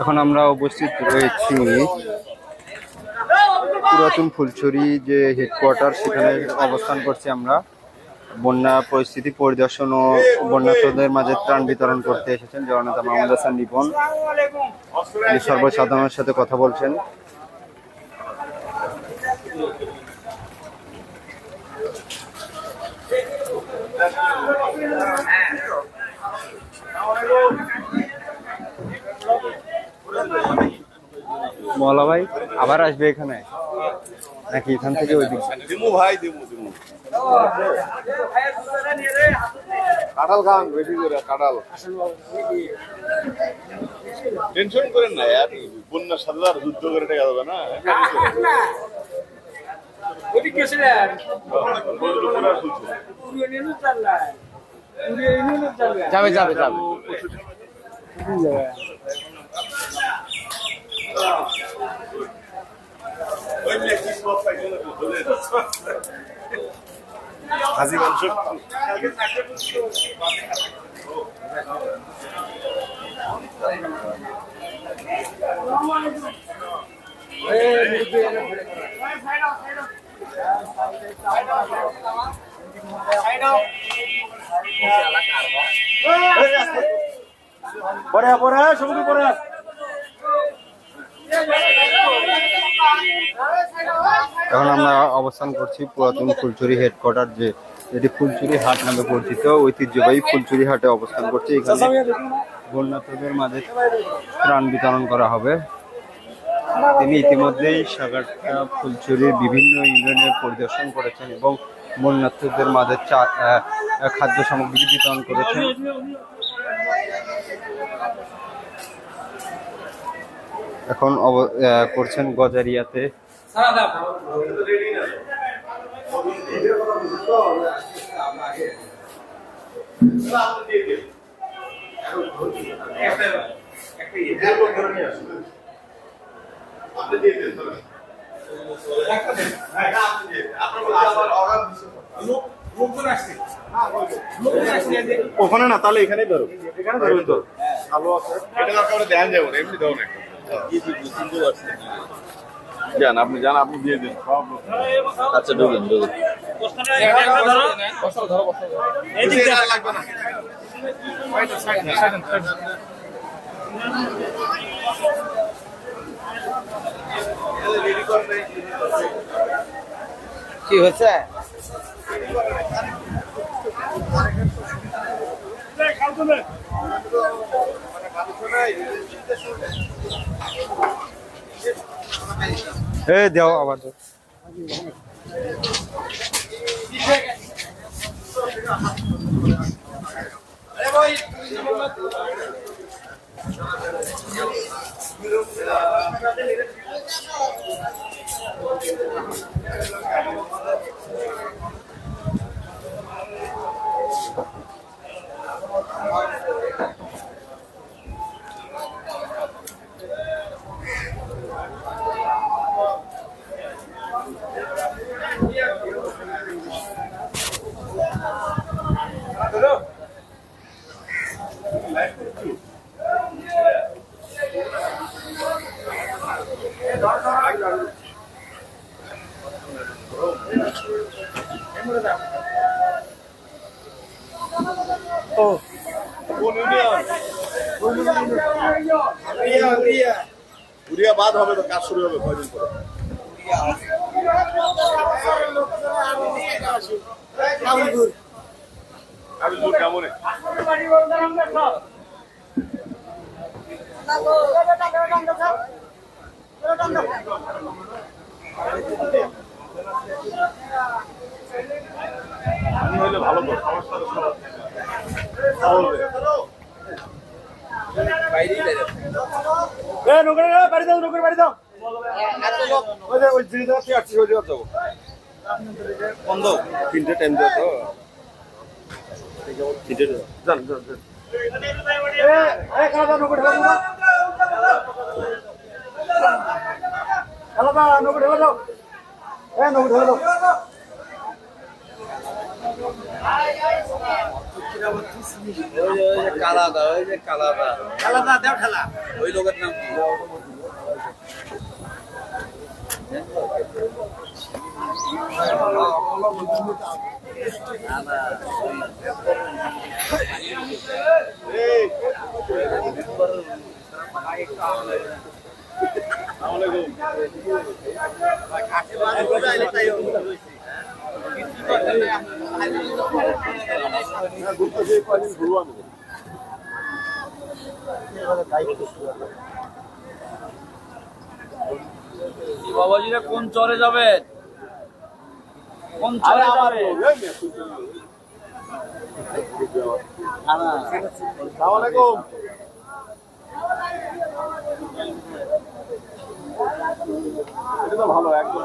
এখন আমরা উপস্থিত রয়েছি পুরাতন ফুলছড়ি যে হেডকোয়ার্টার সেখানে অবস্থান করছি আমরা। বন্যা পরিস্থিতি পরিদর্শন ও বন্যার্থদের মাঝে ত্রাণ বিতরণ করতে এসেছেন জগন্নাথ মাহমুদ হাসান তিনি সর্বসাধারণের সাথে কথা বলছেন। মলা ভাই আবার আসবে এখানে? নাকি এখান থেকে ওই দিক দিমু ভাই দিমু দিমু। কাঁঠাল খান বেশি করে কাঁঠাল। টেনশন করেন না यार বন্যা সাথে আর যুদ্ধ করে টাকা দেবে না যাবে যাবে যাবে। হাজি মাংস। পরে পরে সমুদ্র পরে এখন আমরা অবস্থান করছি পুরাতন ফুলচুরি হেডকোয়ার্টার যে এটি ফুলচুরি হাট নামে পরিচিত, ঐতিহ্যবাহী ফুলচুরি হাটে অবস্থান করছি। এখানে বন্যার্থদের মাঝে ত্রাণ বিতরণ করা হবে। তিনি ইতিমধ্যেই সাগারটা ফুলচুরির বিভিন্ন ইউনিয়নের পরিদর্শন করেছেন এবং বন্যার্থদের মাঝে খাদ্য সামগ্রী বিতরণ করেছেন। এখন করছেন গজারিয়াতে। ওখানে না তাহলে এখানেই ধরো। এখানে ধরো তো ভালো আছে। এটা দরকার হলে ধ্যান যাব এমনি দাও যান আপনি যান আপনি দিয়ে দিন। আচ্ছা ঢুকেন ঢুকেন। লাগবে না কি হচ্ছে এ দেও আবার দাও। কোন উড়িয়া বাদ হবে তো কাজ শুরু হবে কয়দিন পরে? কেমন? আমি হইলে ভালো তো সমস্যা বাড়ি দাও, নৌকার বাড়ি দাও। ওই জিনিস ওই যাব। বন্ধ তিনটে টাইম দেওয়া তো তিনটে যান যান যান। কালা দা, নৌকা ঢেলা দাও। এ, নৌকা ঢেলা দাও। কালাদা ওই যে কালাদা খেলাটা দেও খেলা। ওই লোকের নাম কি বাবাজিরা কোন চরে যাবেন কোন চরে যাবে? এটা তো ভালো একদম।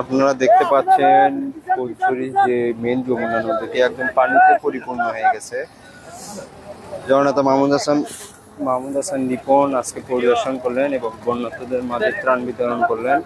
আপনারা দেখতে পাচ্ছেন ফুলছড়ি যে মেন যমুনা নদীটি একদম পানিতে পরিপূর্ণ হয়ে গেছে। জগন্নাথ মাহমুদ হাসান মাহমুদ হাসান নিপন আজকে পরিদর্শন করলেন এবং বন্যার্থদের মাঝে ত্রাণ বিতরণ করলেন।